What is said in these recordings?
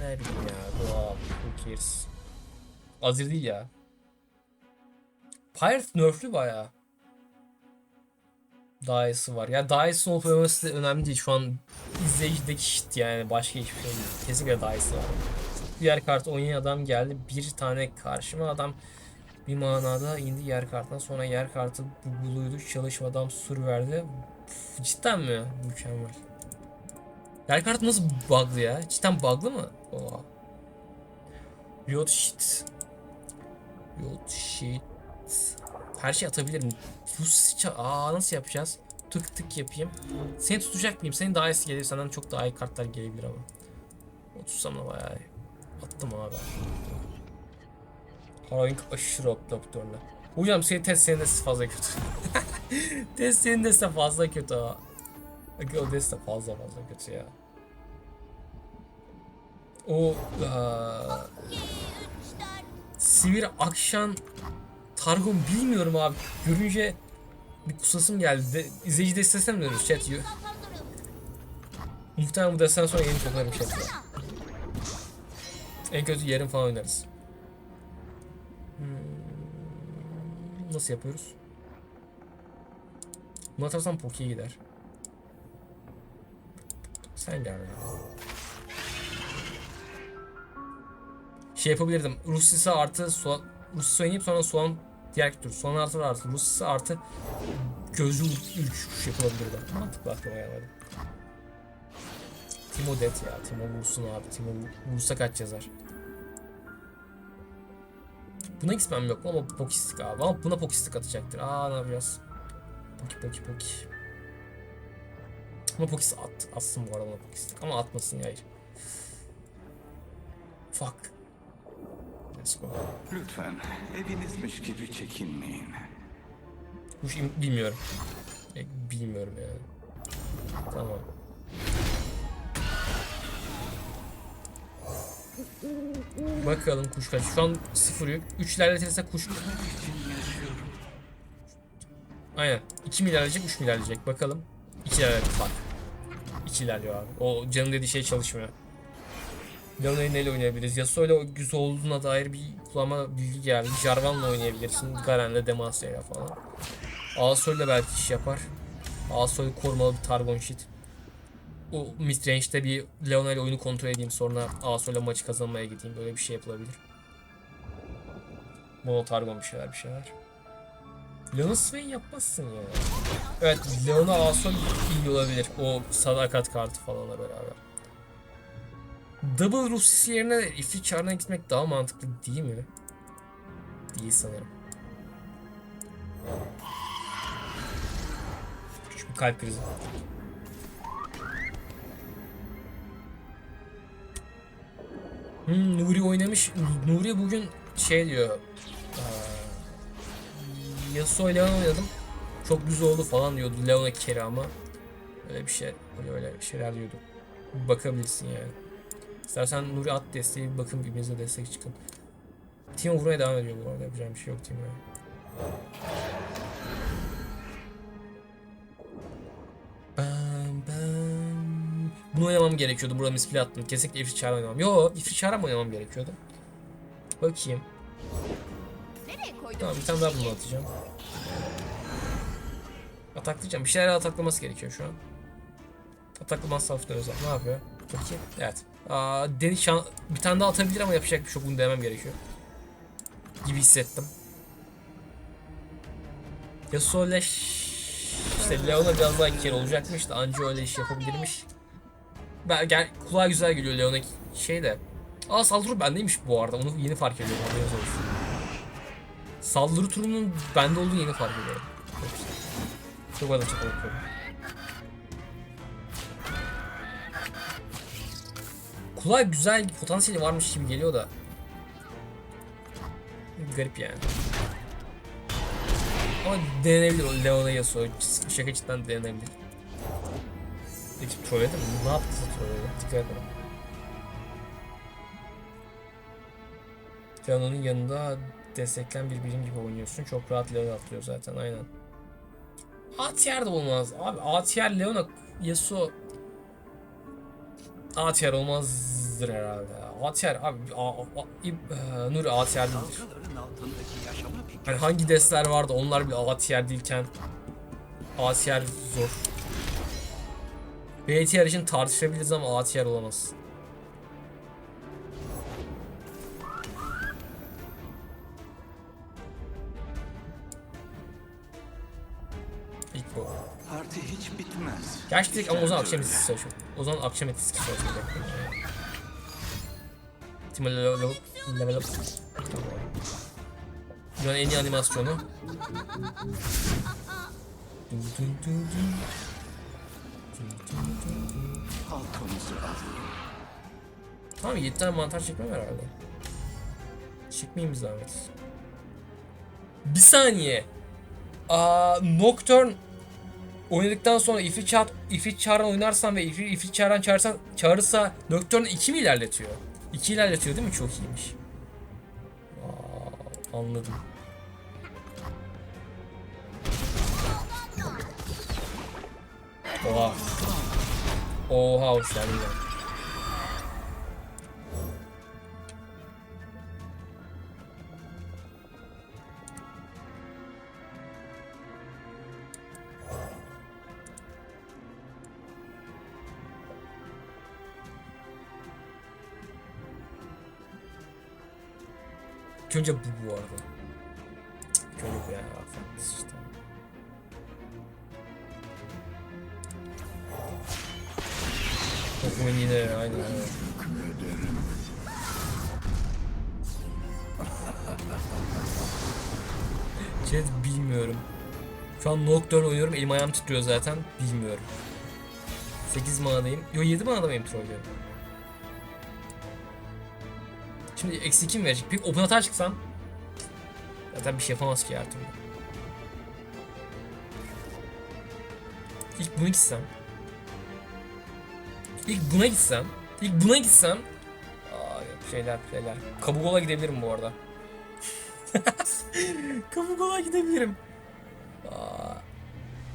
Ne bileyim ya. Doğa. Who cares? Azir değil ya. Pirate nerflü bayağı. Daha iyisi var. Ya iyisi olup olmaması önemli değil. Şu an izleyicideki shit yani. Başka hiçbir şey değil. Kesinlikle daha iyisi var. Diğer kart oynayan adam geldi. Bir tane karşıma adam bir manada indi yer kartına. Sonra yer kartı buluydu. Çalışmadan sur verdi. Cidden mi? Mükemmel. Yer kartı nasıl bug'lı ya? Cidden bug'lı mı? Oha. Riot shit. Riot shit. Her şey atabilirim. Rus Aa nasıl yapacağız? Tık tık yapayım. Seni tutacak mıyım? Senin daha iyisi gelir. Senden çok daha iyi kartlar gelebilir ama. O tutsam da bayağı iyi. Attım abi. Harink aşırı optoptörle. Hocam senin test de fazla kötü. test de fazla kötü ha. Bak o test de fazla fazla kötü ya. O aa, Sivir Akşan Targon bilmiyorum abi. Görünce bir kusasım geldi. De, izleyici mi dönüyoruz chat? Muhtemelen bu desten sonra yeni toplarım chat. En kötü yarın falan oynarız. Hmm, Nasıl yapıyoruz? Bunu atarsam Poki'ye gider. Sen gel. Şey yapabilirdim. Russis'e artı soğan... Russis oynayıp sonra soğan diğer tur. Soğan artı artı. Russis'e artı gözlü 3 yapılabilirdi. Mantıklı aklıma gelmedi. Timo Det ya. Timo vursun abi. Timo vursa kaç yazar. Buna X-Men yok mu ama Pokistik abi. Ama buna Pokistik atacaktır. Aa ne yapacağız? Poki poki poki. Ama Pokis at. Atsın bu arada Pokistik. Ama atmasın ya hayır. Fuck. Let's go. Lütfen evinizmiş gibi çekinmeyin. Kuş im- bilmiyorum. E, bilmiyorum yani. Tamam. Bakalım kuş kaç. Şu an sıfır yok. 3 ilerletirse kuş... Aynen. 2 mi ilerleyecek, 3 mü ilerleyecek? Bakalım. 2 ilerledi. Bak. 2 ilerliyor abi. O canım dediği şey çalışmıyor. Leona'yı neyle oynayabiliriz? Yasuo ile güzel olduğuna dair bir kulağıma bilgi geldi. Jarvan'la oynayabilirsin. Garen'le Demacia'yla falan. Asol belki iş yapar. Asol korumalı bir Targon shit. O midrange'de bir Leona oyunu kontrol edeyim sonra Asol ile maçı kazanmaya gideyim. Böyle bir şey yapılabilir. Mono Targon bir şeyler bir şeyler. Leona Swain yapmazsın ya. Evet Leona Asol iyi olabilir. O sadakat kartı falanla beraber. Double Rusis yerine ifrit çarına gitmek daha mantıklı değil mi? Değil sanırım. Küçük bir kalp krizi. Hmm, Nuri oynamış. Nuri bugün şey diyor. Yasuo ile oynadım. Çok güzel oldu falan diyordu Leona kere ama. Öyle bir şey. Öyle öyle şeyler diyordu. Bir bakabilirsin yani. İstersen Nuri at desteği bir bakın birbirinize destek çıkın. Timo vurmaya devam ediyor bu arada. Yapacağım bir şey yok Timo'ya. Bunu oynamam gerekiyordu. Burada misplay attım. Kesinlikle ifrit çağrı oynamam. Yo ifrit çağrı mı oynamam gerekiyordu? Bakayım. Tamam bir tane daha bunu atacağım. Ataklayacağım. Bir şeyler ataklaması gerekiyor şu an. Ataklaması hafiften özel. Ne yapıyor? Bakayım. Evet. Aa, Deniz şan... bir tane daha atabilir ama yapacak bir şey yok. Bunu demem gerekiyor. Gibi hissettim. Yasuo ile işte Leona biraz daha kere olacakmış da anca öyle iş yapabilirmiş. Ben gel kulağa güzel geliyor Leona şey de. Aa saldırı bendeymiş bu arada. Onu yeni fark ediyorum. Haberiniz olsun. Saldırı turunun bende olduğunu yeni fark ediyorum. Çok güzel. Çok korkuyorum. Kulağa güzel potansiyeli varmış gibi geliyor da. Garip yani. Ama denenebilir o Leona Yasuo. Şaka cidden denenebilir. Peki trolledi mi? Ne yaptı trolledi? Dikkat edin. Leona'nın yanında desteklen bir birim gibi oynuyorsun. Çok rahat Leona atlıyor zaten aynen. A tier de olmaz. Abi A tier Leona Yasuo A tier olmaz hızlıdır herhalde. ATR abi a, a, a, e, Nuri ATR değildir. Bir Hani hangi destler vardı onlar bile ATR değilken ATR zor. BTR için tartışabiliriz ama ATR olamaz. Gerçi ama o zaman İşkence akşam etkisi olacak. O zaman akşam etkisi olacak. Timo level up. Level up. Dünyanın en iyi animasyonu. Tamam 7 tane mantar çekmem herhalde. Çekmeyeyim zahmet. Bir saniye. Aa, Nocturne oynadıktan sonra Ifrit, çağır, Ifrit çağıran oynarsan ve Ifrit, Ifrit çağıran çağırsan, çağırırsa Nocturne 2 mi ilerletiyor? 2 ilerletiyor değil mi? Çok iyiymiş. Aa, anladım. Oha. Oha hoş geldin. İlk önce bu bu arada. Cık, bu yani. Aferin işte. Okumun yine aynen. Chat bilmiyorum. Şu an Nocturne oynuyorum. Elim ayağım titriyor zaten. Bilmiyorum. 8 manadayım. Yo 7 manada mıyım trollüyorum? Şimdi eksi 2 mi verecek? Bir open atar çıksam. Zaten bir şey yapamaz ki her türlü. İlk bunu gitsem. İlk buna gitsem. İlk buna gitsem. Aa şeyler şeyler. Kabugola gidebilirim bu arada. Kabugola gidebilirim. Aa.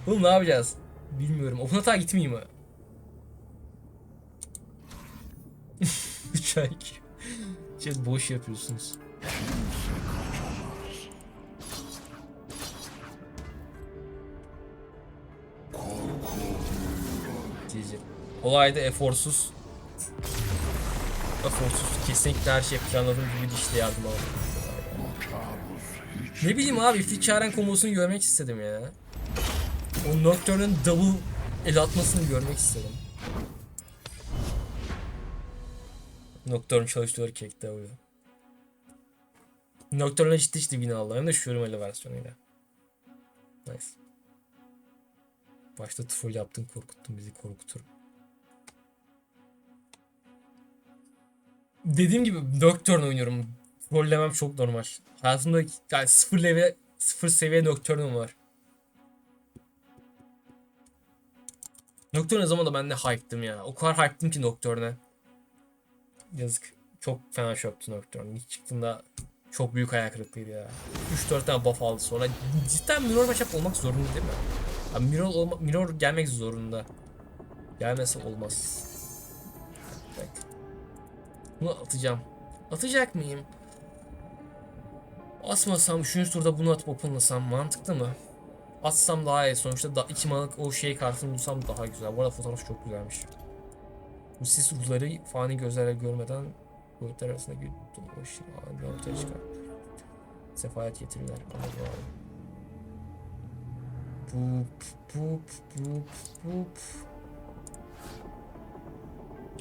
Oğlum ne yapacağız? Bilmiyorum. Open hata gitmeyeyim mi? 3 ay 2. Chat boş yapıyorsunuz. Olayda eforsuz. Eforsuz. Kesinlikle her şey planladığım gibi işte yardım aldım. Ne bileyim abi Ifrit Çaren kombosunu görmek istedim ya. O Nocturne'ın double el atmasını görmek istedim. Nocturne çalıştırıyor kek W. Nocturne'la ciddi ciddi win aldı. Hem de Shuri'yle versiyonuyla. Nice. Başta full yaptın korkuttun bizi korkutur. Dediğim gibi Nocturne oynuyorum. Rollemem çok normal. Hayatımda yani sıfır level, sıfır seviye Nocturne'um var. Nocturne zamanında ben de hype'tım ya. O kadar hype'tım ki Nocturne'e. Yazık. Çok fena şoktu Nocturne. İlk çıktığında çok büyük hayal kırıklığıydı ya. 3-4 tane buff aldı sonra. Cidden mirror matchup olmak zorunda değil mi? Ya mirror, olma, mirror gelmek zorunda. Gelmese olmaz. Bak. Bunu atacağım. Atacak mıyım? Asmasam 3. turda bunu atıp openlasam mantıklı mı? Atsam daha iyi. Sonuçta da iki malık o şey kartını bulsam daha güzel. Bu arada fotoğraf çok güzelmiş. Bu sis ruhları fani gözlerle görmeden boyutlar arasında bir dolaşır. Anında ortaya çıkar. Sefalet getirirler. Bup bup bup bup.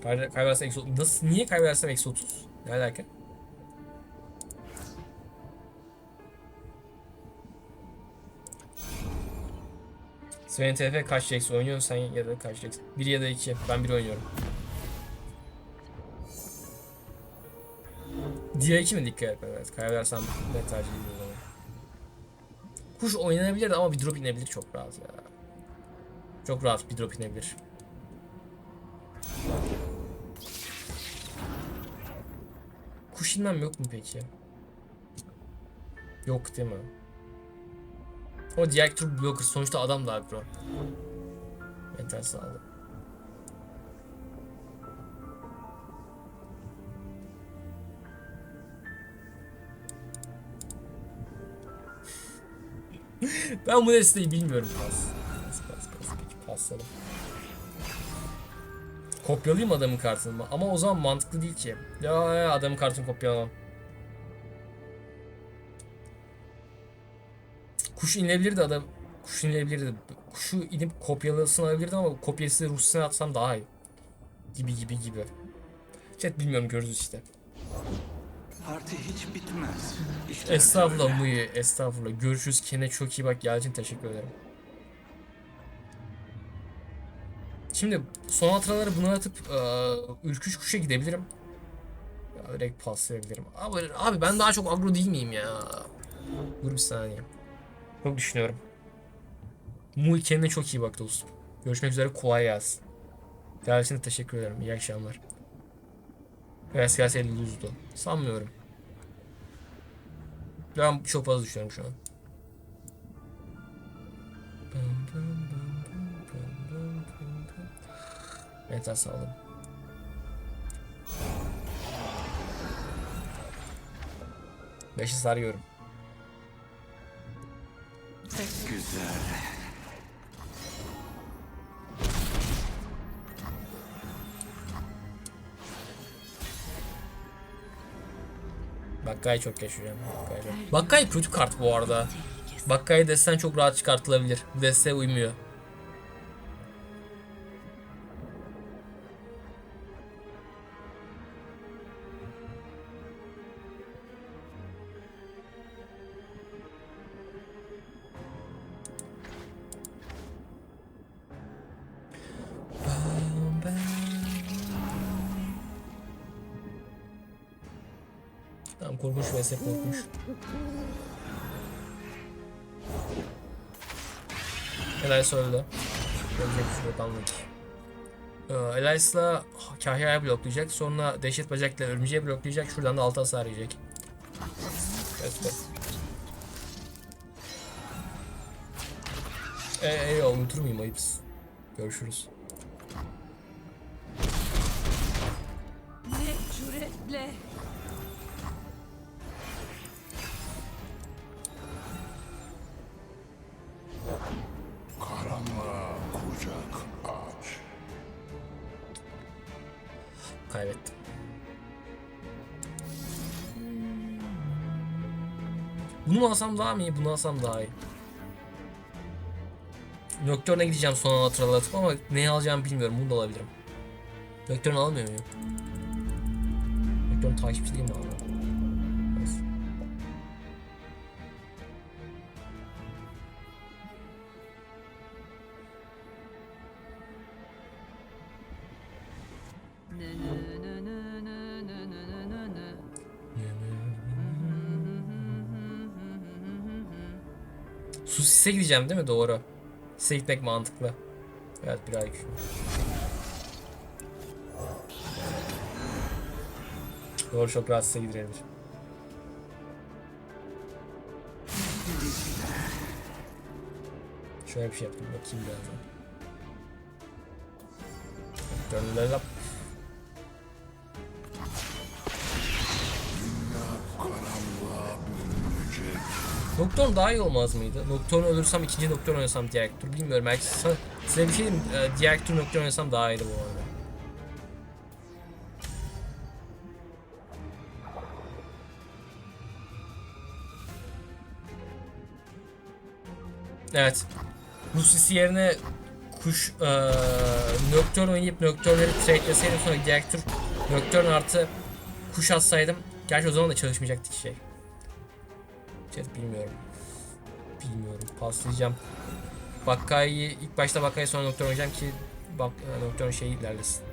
Kay- Kaybedersem eksi 30. Nasıl? Niye kaybedersem eksi 30? Ne alaka? Sven TF kaç Jax oynuyorsun sen ya da kaç Jax? 1 ya da 2. Ben 1 oynuyorum. Diğer 2 mi dikkat et? Evet. Kaybedersem ne tercih zaman. Kuş oynanabilir ama bir drop inebilir çok rahat ya. Çok rahat bir drop inebilir. Kuş inmem yok mu peki? Yok değil mi? O diğer tur blocker sonuçta adam da agro. Mental sağlık. ben bu desteği bilmiyorum. Pas. Pas pas pas. Peki pasladım. Kopyalayayım adamın kartını mı? Ama o zaman mantıklı değil ki. Ya, adamın kartını kopyalamam. Kuş inilebilirdi adam. Kuş inilebilirdi. Kuşu inip kopyalasını alabilirdim ama kopyası Rus'una atsam daha iyi. Gibi gibi gibi. Chat bilmiyorum görürüz işte. Parti hiç bitmez. İşte Estağfurullah Muyi, estağfurullah. Görüşürüz. Kendine çok iyi bak. İçin teşekkür ederim. Şimdi son hatıraları buna atıp eee, ürküş kuşa gidebilirim. Ya direkt paslayabilirim. Abi, abi ben daha çok agro değil miyim ya? Dur bir saniye. Çok düşünüyorum. Muyi kendine çok iyi bak dostum. Görüşmek üzere kolay gelsin. İçin teşekkür ederim. İyi akşamlar. Evet siyasi luzdu. Sanmıyorum. Ben çok fazla düşünüyorum şu an. Mental sağlığım. Beşi sarıyorum. güzel. Bakkayı çok yaşayacağım. Bakkayı. Bakkayı kötü kart bu arada. Bakkayı desten çok rahat çıkartılabilir. Desteğe uymuyor. Tamam korkunç vs korkunç. Elias öldü. Ölecek şurada kalmadı. Ee, Elias'la Kahya'ya bloklayacak. Sonra Dehşet Bacak'la Örümceği bloklayacak. Şuradan da altı hasar yiyecek. Evet, evet. Ee, eyvallah unutur muyum ayıpsın. Görüşürüz. Kaybettim. Bunu alsam daha mı iyi? Bunu alsam daha iyi. Nocturne'a gideceğim son hatırlatıp ama ne alacağımı bilmiyorum. Bunu da alabilirim. Nocturne almıyor muyum? Nocturne takipçi değil mi abi? Susis'e gideceğim değil mi? Doğru. Sis'e gitmek mantıklı. Evet bir ay Doğru çok rahat Sis'e gidilir. Şöyle bir şey yaptım. Bakayım birazdan. Dönüler Nocturne daha iyi olmaz mıydı? Nocturne ölürsem ikinci Nocturne oynasam diğer tur bilmiyorum. Belki size, bir şey diyeyim. Tur Nocturne oynasam daha iyiydi bu arada. Evet. Lucis yerine kuş eee Nocturne oynayıp Nocturne'leri trade'leseydim sonra diğer tur Nocturne artı kuş atsaydım. Gerçi o zaman da çalışmayacaktı ki şey. Chat bilmiyorum. Bilmiyorum. Paslayacağım. Bakkayı ilk başta Bakkayı sonra Nocturne oynayacağım ki bak e, Nocturne şey ilerlesin.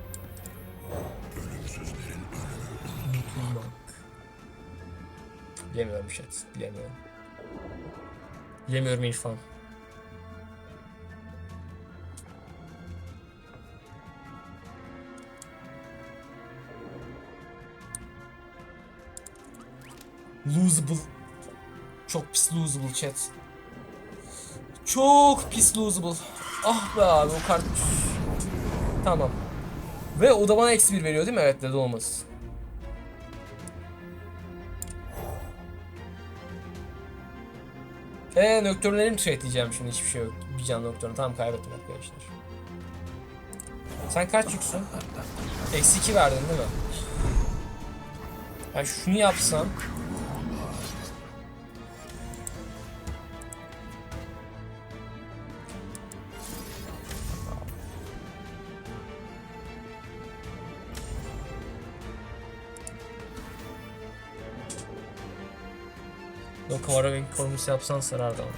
Bilemiyorum chat. Bilemiyorum. Bilemiyorum İrfan. Losable. Çok pis losable chat. Çok pis losable. Ah be abi o kart. Tamam. Ve o da bana eksi bir veriyor değil mi? Evet dedi olmaz. Eee nöktörleri mi trade şimdi hiçbir şey yok. Bir can nöktörünü tamam kaybettim arkadaşlar. Sen kaç yüksün? Eksi 2 verdin değil mi? Ben şunu yapsam O Kavaraving koruması yapsan sarardı ama.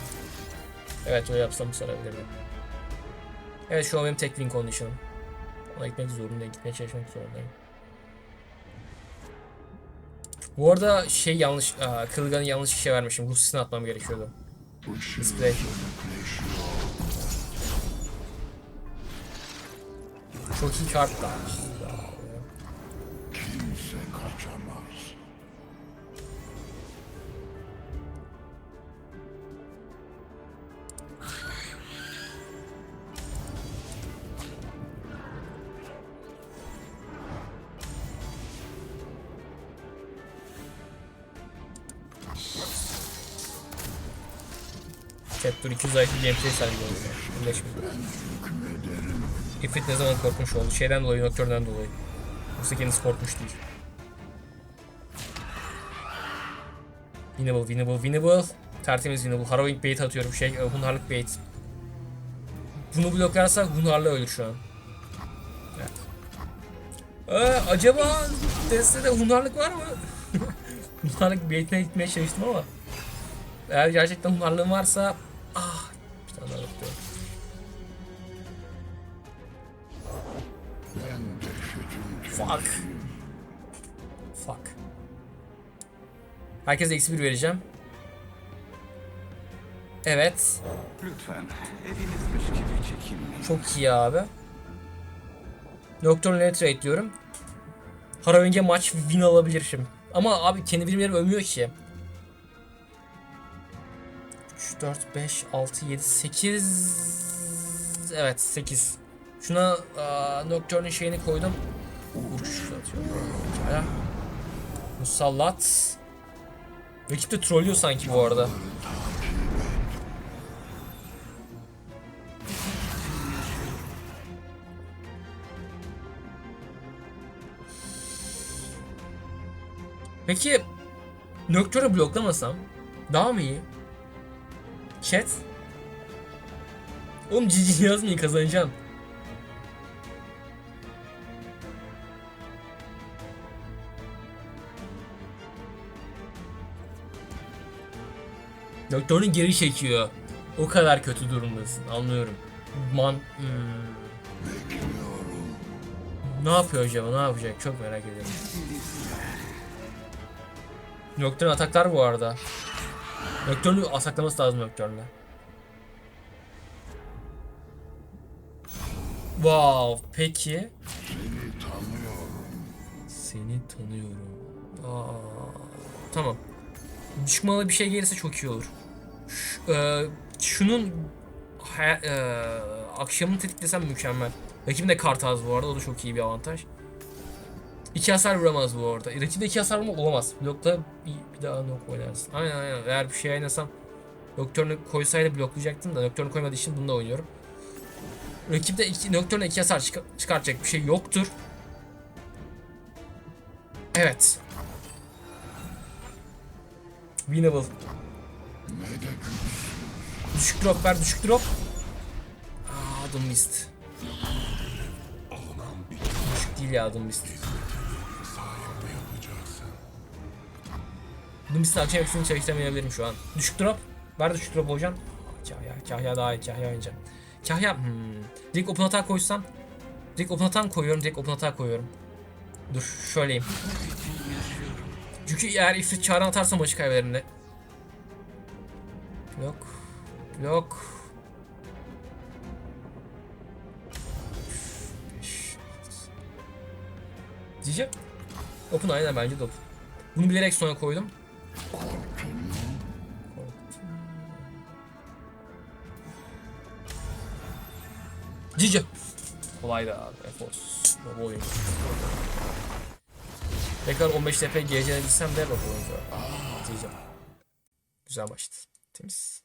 Evet öyle yapsam sarabilirdi. Evet şu an benim tek win condition'ım. Ona gitmek zorundayım. Gitmeye çalışmak zorundayım. Bu arada şey yanlış, aa, Kılgan'ı yanlış kişiye vermişim. Ruh atmam gerekiyordu. Display. Çok iyi kart da. Chapter 200 IQ gameplay sergiliyor. Birleşmiyor. Ifrit ne zaman korkmuş oldu? Şeyden dolayı, Nocturne'den dolayı. Yoksa kendisi korkmuş değil. Winnable, winnable, winnable. Tertemiz winnable. Harrowing bait atıyorum. Şey, e, hunharlık bait. Bunu bloklarsak hunharlı ölür şu an. Evet. Ee, acaba destede hunharlık var mı? hunharlık baitine gitmeye çalıştım ama. Eğer gerçekten hunharlığım varsa... Fuck. Fuck. Herkese eksi bir vereceğim. Evet. Lütfen evinizmiş gibi çekinmeyin. Çok iyi abi. Nocturne trade diyorum. Harrowing'e maç win alabilirim. Ama abi kendi birimlerim ölmüyor ki. 3, 4, 5, 6, 7, 8... Evet 8. Şuna aa, Nocturne'in şeyini koydum. Vuruş. Pekala. Musallat. Rakip de trollüyor sanki bu arada. Peki Nocturne'u bloklamasam daha mı iyi? Chat? Oğlum GG yazmayın kazanacağım. Nocturne'u geri çekiyor. O kadar kötü durumdasın. Anlıyorum. Man... Hmm. Ne yapıyor acaba? Ne yapacak? Çok merak ediyorum. Nocturne ataklar bu arada. Nocturne'u asaklaması lazım Nocturne'la. Wow, peki. seni tanıyorum. Seni tanıyorum. Aa, tamam. Düşmana bir şey gelirse çok iyi olur. Ş- e, şunun ha- e, akşamını tetiklesem mükemmel. Rakibin de kart az bu arada. O da çok iyi bir avantaj. İki hasar vuramaz bu arada. Rakibde iki hasar vurma olamaz. Blokta bir, bir daha nok oynarsın. Aynen aynen. Eğer bir şey oynasam Nocturne'u koysaydı bloklayacaktım da Nocturne koymadığı için bunu da oynuyorum. Rakipte iki, Nocturne'a iki hasar çıka- çıkartacak bir şey yoktur. Evet. Winnable. Düşük drop ver, düşük drop. Aa, adım mist. Düşük değil ya adım mist. Adım mist'i akşam hepsini çalıştıramayabilirim şu an. Düşük drop. Ver düşük drop hocam. Kahya, Kahya daha iyi, Kahya oynayacağım. Kahya, hmm. Direkt open attack koysam. Direkt open attack koyuyorum, direkt open attack koyuyorum. Dur, şöyleyim. Çünkü eğer ifrit çağıran atarsam maçı kaybederim de. Blok. Blok. Beş, altı. Diyeceğim. Open aynen bence de open. Bunu bilerek sonra koydum. Cici. Kolaydı abi. Efos. Bu oyun. Tekrar 15 TP GC'ne gitsem de bakalım. Diyeceğim. Güzel maçtı. symptoms